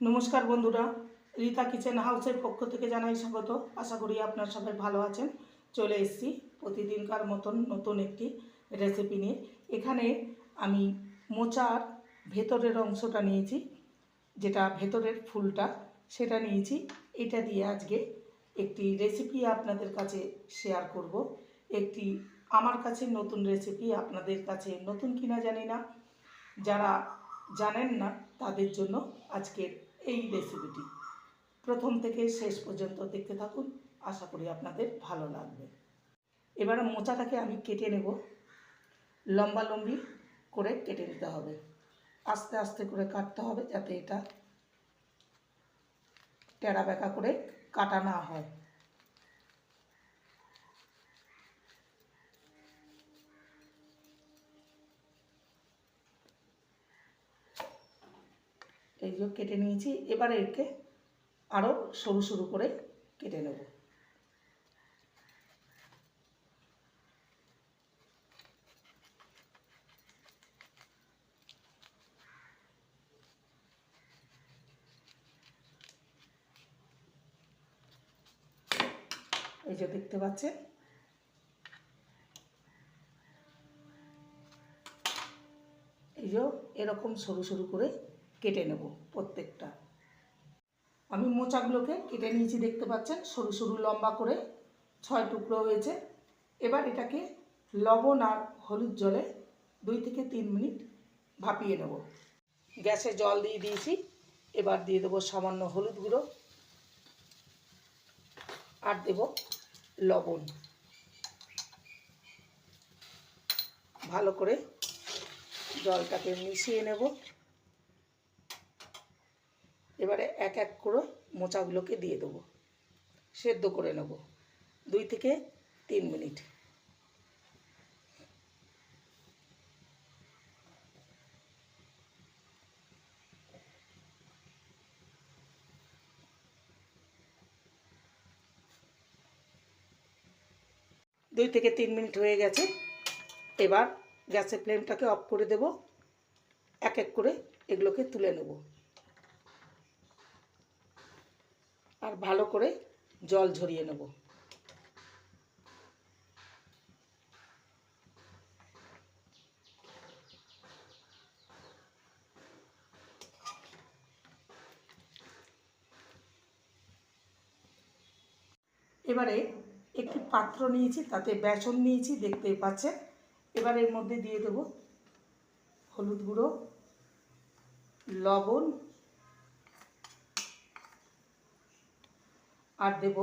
নমস্কার বন্ধুরা, রীতা কিচেন হাউসের পক্ষ থেকে জানাই স্বাগত। আশা করি আপনার সবাই ভালো আছেন। চলে এসেছি প্রতিদিনকার মতন নতুন একটি রেসিপি নিয়ে। এখানে আমি মোচার ভেতরের অংশটা নিয়েছি, যেটা ভেতরের ফুলটা, সেটা নিয়েছি। এটা দিয়ে আজকে একটি রেসিপি আপনাদের কাছে শেয়ার করব। একটি আমার কাছে নতুন রেসিপি আপনাদের কাছে নতুন কিনা জানি না। যারা জানেন না, তাদের জন্য আজকের এই রেসিপিটি প্রথম থেকে শেষ পর্যন্ত দেখতে থাকুন, আশা করি আপনাদের ভালো লাগবে। এবার মোচাটাকে আমি কেটে নেব। লম্বা লম্বি করে কেটে নিতে হবে। আস্তে আস্তে করে কাটতে হবে যাতে এটা টেরা বেঁকা করে কাটা না হয়। এই যে কেটে নিয়েছি, এবারে একে আরও সরু সরু করে কেটে নেব। এই যে দেখতে পাচ্ছেন? এই যে এরকম সরু সরু করে কেটে নেব প্রত্যেকটা। আমি মোচাগুলোকে কেটে নিয়েছি, দেখতে পাচ্ছেন? সরু সরু লম্বা করে ছয় টুকরো হয়েছে। এবার এটাকে লবণ আর হলুদ জলে দুই থেকে তিন মিনিট ভাপিয়ে নেব। গ্যাসে জল দিয়ে দিয়েছি। এবার দিয়ে দেবো সামান্য হলুদ গুঁড়ো আর দেব লবণ। ভালো করে জলটাকে মিশিয়ে নেব। এবারে এক এক করে মোচাগুলোকে দিয়ে দেবো। সেদ্ধ করে নেব। দুই থেকে তিন মিনিট। দুই থেকে তিন মিনিট হয়ে গেছে। এবার গ্যাসের ফ্লেমটাকে অফ করে দেব। এক এক করে এগুলোকে তুলে নেব। আর ভালো করে জল ঝরিয়ে নেব। এবারে একটি পাত্র নিয়েছি, তাতে বেসন নিয়েছি, দেখতেই পাচ্ছেন। এবার এর মধ্যে দিয়ে দেব হলুদ গুঁড়ো, লবণ আর দেব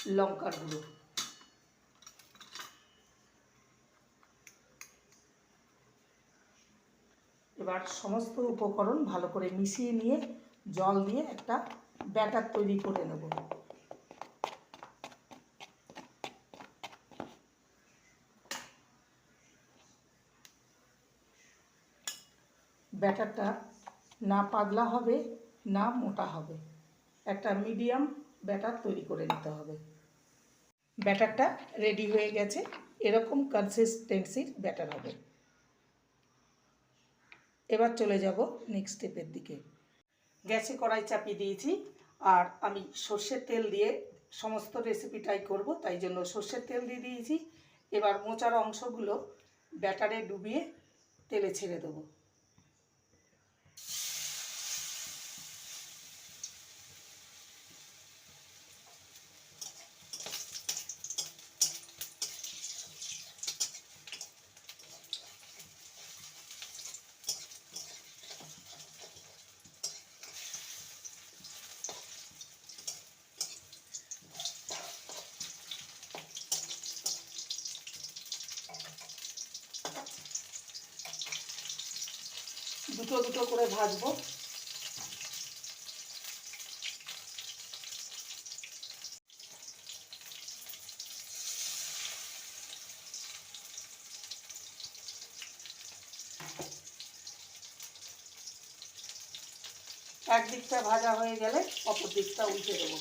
লঙ্কার গুঁড়ো। এবার সমস্ত উপকরণ ভালো করে মিশিয়ে নিয়ে জল দিয়ে একটা ব্যাটার তৈরি করে নেব। ব্যাটারটা না পাতলা হবে, না মোটা হবে। একটা মিডিয়াম ব্যাটার তৈরি করে নিতে হবে। ব্যাটারটা রেডি হয়ে গেছে। এরকম কনসিস্টেন্সির ব্যাটার হবে। এবার চলে যাব নেক্সট স্টেপের দিকে। গ্যাসে কড়াই চাপিয়ে দিয়েছি। আর আমি সর্ষের তেল দিয়ে সমস্ত রেসিপিটাই করব, তাই জন্য সর্ষের তেল দিয়ে দিয়েছি। এবার মোচার অংশগুলো ব্যাটারে ডুবিয়ে তেলে ছেড়ে দেবো। দুটো দুটো করে ভাজবো। এক দিকটা ভাজা হয়ে গেলে অপর দিকটা উল্টে দেবো।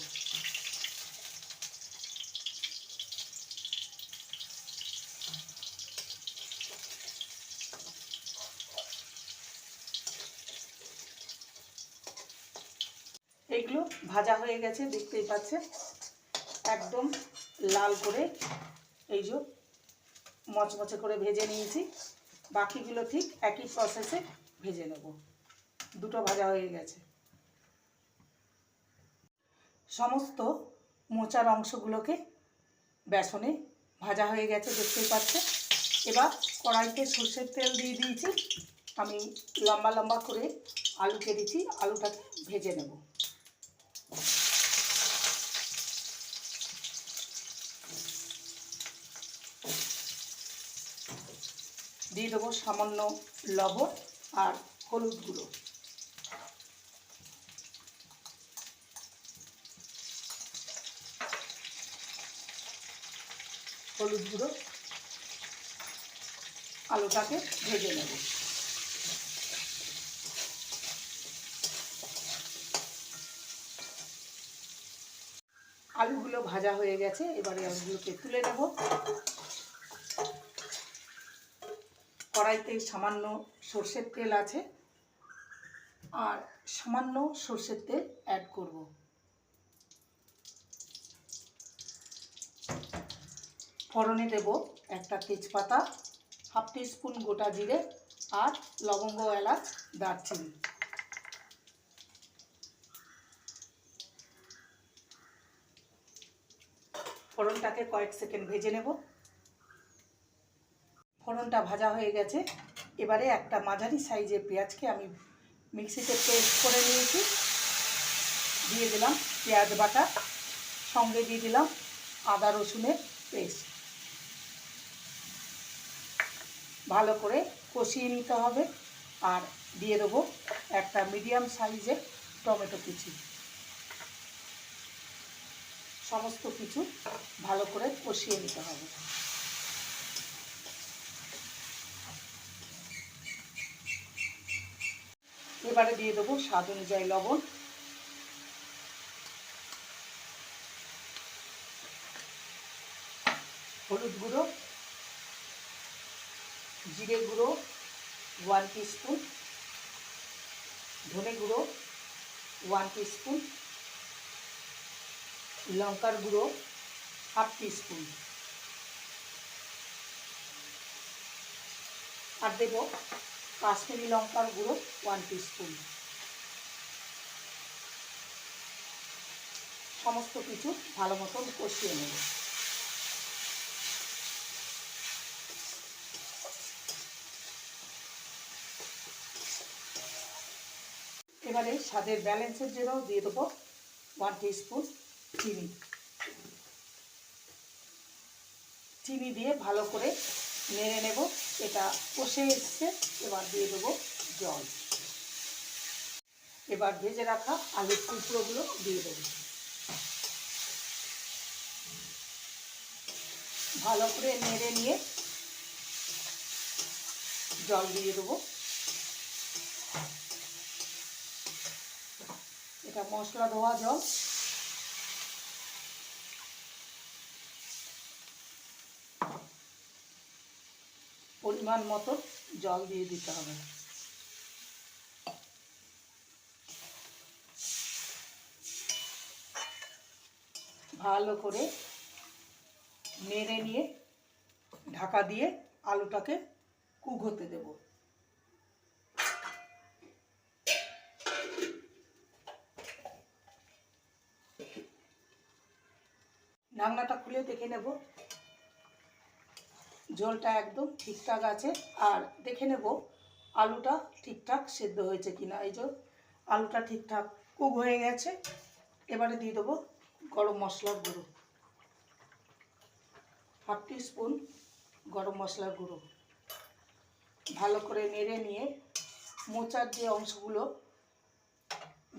এইগুলো ভাজা হয়ে গেছে, দেখতেই পাচ্ছে একদম লাল করে এই যে মচমচে করে ভেজে নিয়েছি। বাকিগুলো ঠিক একই প্রসেসে ভেজে নেব। দুটো ভাজা হয়ে গেছে। সমস্ত মোচার অংশগুলোকে বেসনে ভাজা হয়ে গেছে, দেখতেই পাচ্ছে এবার কড়াইতে সর্ষের তেল দিয়ে দিয়েছি। আমি লম্বা লম্বা করে আলু কেটেছি আলুটাকে ভেজে নেব। দিয়ে দেবো সামান্য লবণ আর হলুদ গুঁড়ো। হলুদ গুঁড়ো। আলুটাকে ভেজে নেব। আলুগুলো ভাজা হয়ে গেছে, এবারে আলুগুলোকে তুলে নেব। কড়াইতে সামান্য সর্ষের তেল আছে। আর সামান্য সর্ষের তেল অ্যাড করব। ফোড়নে দেব একটা তেজপাতা, হাফ স্পুন গোটা জিরে আর লবঙ্গ এলাচ, দারচিনি। ফোড়নটাকে কয়েক সেকেন্ড ভেজে নেব। ফোড়নটা ভাজা হয়ে গেছে। এবারে একটা মাঝারি সাইজের পেঁয়াজকে আমি মিক্সিতে পেস্ট করে নিয়েছি। দিয়ে দিলাম পেঁয়াজ বাটা, সঙ্গে দিয়ে দিলাম আদা রসুনের পেস্ট। ভালো করে কষিয়ে নিতে হবে আর দিয়ে দেবো একটা মিডিয়াম সাইজের টমেটো কুচি। সমস্ত কিছু ভালো করে কষিয়ে নিতে হবে। এবারে দিয়ে দেবো স্বাদ অনুযায়ী লবণ। হলুদ গুঁড়ো, জিরে গুঁড়ো ওয়ান স্পুন ধনে গুঁড়ো ওয়ান স্পুন লঙ্কার গুঁড়ো হাফ স্পুন আর দেবো কাশ্মীরি লঙ্কার গুঁড়ো ওয়ান স্পুন সমস্ত কিছু ভালো মতন কষিয়ে নেব। এবারে স্বাদের ব্যালেন্সের জন্য দিয়ে দেবো ওয়ান স্পুন চিনি। চিনি দিয়ে ভালো করে নেড়ে নেব। এটা কষে এসছে, এবার দিয়ে দেবো জল। এবার ভেজে রাখা আলুর টুকরোগুলো দিয়ে দেবো। ভালো করে নেড়ে নিয়ে জল দিয়ে দেবো। এটা মশলা ধোয়া জল। পরিমাণ মতো জল দিয়ে দিতে হবে। ভালো করে নেড়ে নিয়ে ঢাকা দিয়ে আলুটাকে কুক হতে দেবো। ঢাকনাটা খুলে দেখে নেব। ঝোলটা একদম ঠিকঠাক আছে। আর দেখে নেব আলুটা ঠিকঠাক সেদ্ধ হয়েছে কিনা। এই যে আলুটা ঠিকঠাক কুক হয়ে গেছে। এবারে দিয়ে দেবো গরম মশলার গুঁড়ো। হাফ স্পুন গরম মশলার গুঁড়ো। ভালো করে নেড়ে নিয়ে মোচার যে অংশগুলো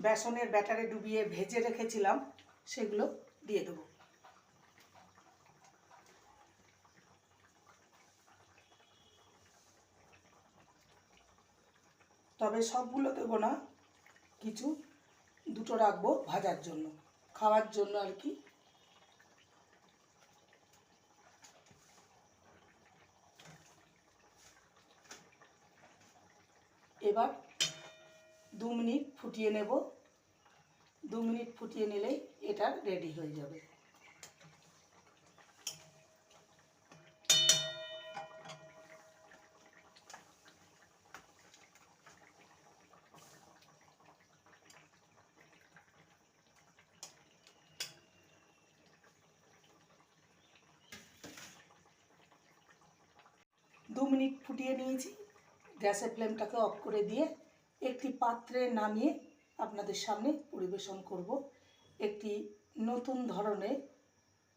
বেসনের ব্যাটারে ডুবিয়ে ভেজে রেখেছিলাম, সেগুলো দিয়ে দেবো। তবে সবগুলো দেবো না, কিছু দুটো রাখব ভাজার জন্য, খাওয়ার জন্য আর কি। এবার দু মিনিট ফুটিয়ে নেব, দু মিনিট ফুটিয়ে নিলেই এটা রেডি হয়ে যাবে। মিনিট ফুটিয়ে নিয়েছি। গ্যাসের ফ্লেমটাকে অফ করে দিয়ে একটি পাত্রে নামিয়ে আপনাদের সামনে পরিবেশন করব একটি নতুন ধরনের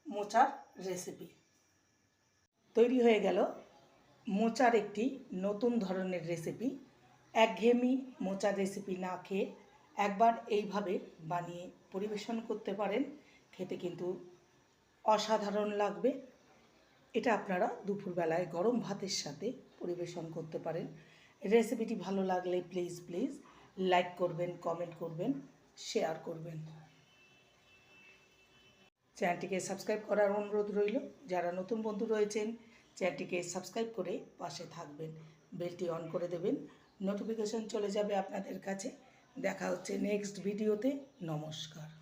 মোচার রেসিপি তৈরি হয়ে গেল মোচার একটি নতুন ধরনের রেসিপি একঘেয়েমি মোচার রেসিপি না খেয়ে একবার এইভাবে বানিয়ে পরিবেশন করতে পারেন, খেতে কিন্তু অসাধারণ লাগবে। এটা আপনারা দুপুরবেলায় গরম ভাতের সাথে পরিবেশন করতে পারেন। রেসিপিটি ভালো লাগলে প্লিজ প্লিজ লাইক করবেন কমেন্ট করবেন শেয়ার করবেন। চ্যানেলটিকে সাবস্ক্রাইব করার অনুরোধ রইল। যারা নতুন বন্ধু রয়েছেন, চ্যানেলটিকে সাবস্ক্রাইব করে পাশে থাকবেন। বেলটি অন করে দেবেন। নোটিফিকেশন চলে যাবে আপনাদের কাছে। দেখা হচ্ছে নেক্সট ভিডিওতে নমস্কার।